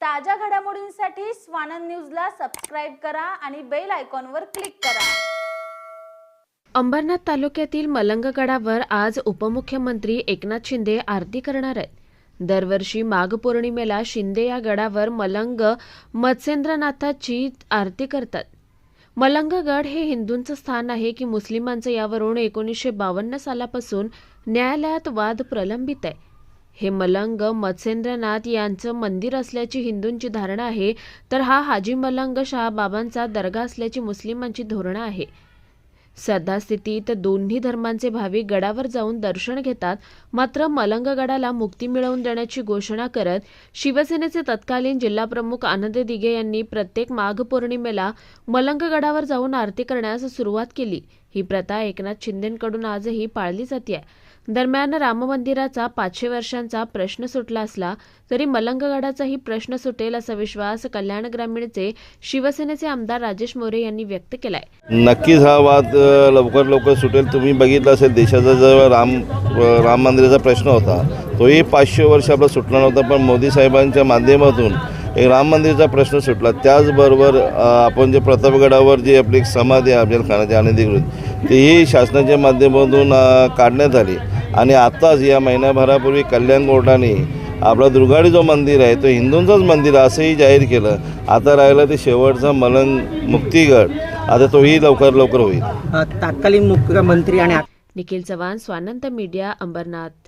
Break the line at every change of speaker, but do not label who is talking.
ताज्या घडामोडींसाठी स्वानंद न्यूजला सबस्क्राईब करा आणि बेल आयकॉनवर क्लिक करा.
अंबरनाथ तालुक्यातील मलंगगडावर आज उपमुख्यमंत्री एकनाथ शिंदे आरती करणार आहेत. दरवर्षी माघ पौर्णिमेला शिंदे या गडावर मलंग मत्स्येंद्रनाथाची आरती करतात. मलंगगड हे हिंदूंचं स्थान आहे की मुस्लिमांचं यावरून एकोणीसशे बावन्न सालापासून न्यायालयात वाद प्रलंबित आहे. हे मलंग मत्स्येंद्रनाथ यांचं मंदिर असल्याची हिंदूंची धारणा आहे तर हा हाजी मलंग शाह बाबांचा दर्गा असल्याची मुस्लिमांची धोरणं आहे. सध्यास्थितीत दोन्ही धर्मांचे भाविक गडावर जाऊन दर्शन घेतात मात्र मलंगगडाला मुक्ती मिळवून देण्याची घोषणा करत शिवसेनेचे तत्कालीन जिल्हाप्रमुख आनंद दिघे यांनी प्रत्येक माघ पौर्णिमेला मलंगगडावर जाऊन आरती करण्यास सुरुवात केली. ही प्रथा एकनाथ शिंदेकडून आजही पाळली जाते. दरम्यान राम मंदिराचा पाचशे वर्षांचा प्रश्न सुटला असला तरी मलंगगडाचाही प्रश्न सुटेल असा विश्वास कल्याण ग्रामीणचे शिवसेनेचे आमदार राजेश मोरे यांनी व्यक्त केलाय.
नक्कीच हा वाद लवकर लवकर सुटेल. तुम्ही बघितलं असेल देशाचा जो राम राम मंदिराचा प्रश्न होता तोही पाचशे वर्ष आपला सुटला नव्हता. पण मोदी साहेबांच्या माध्यमातून एक राम मंदिराचा प्रश्न सुटला. त्याचबरोबर आपण जे प्रतापगडावर जी आपली एक समाधी आहे अफजल खानाची अनधिकृत तीही शासनाच्या माध्यमातून काढण्यात आली. आणि आत्ताच या महिन्याभरापूर्वी कल्याण कोर्टाने आपला दुर्गाडी जो मंदिर आहे तो हिंदूंचंच मंदिर आहे असंही जाहीर केलं. आता राहिलं ते शेवटचा मलंग मुक्तीगड. आता तोही लवकर लवकर होईल.
तत्कालीन मुख्यमंत्री आणि
निखिल चव्हाण स्वानंत मीडिया अंबरनाथ.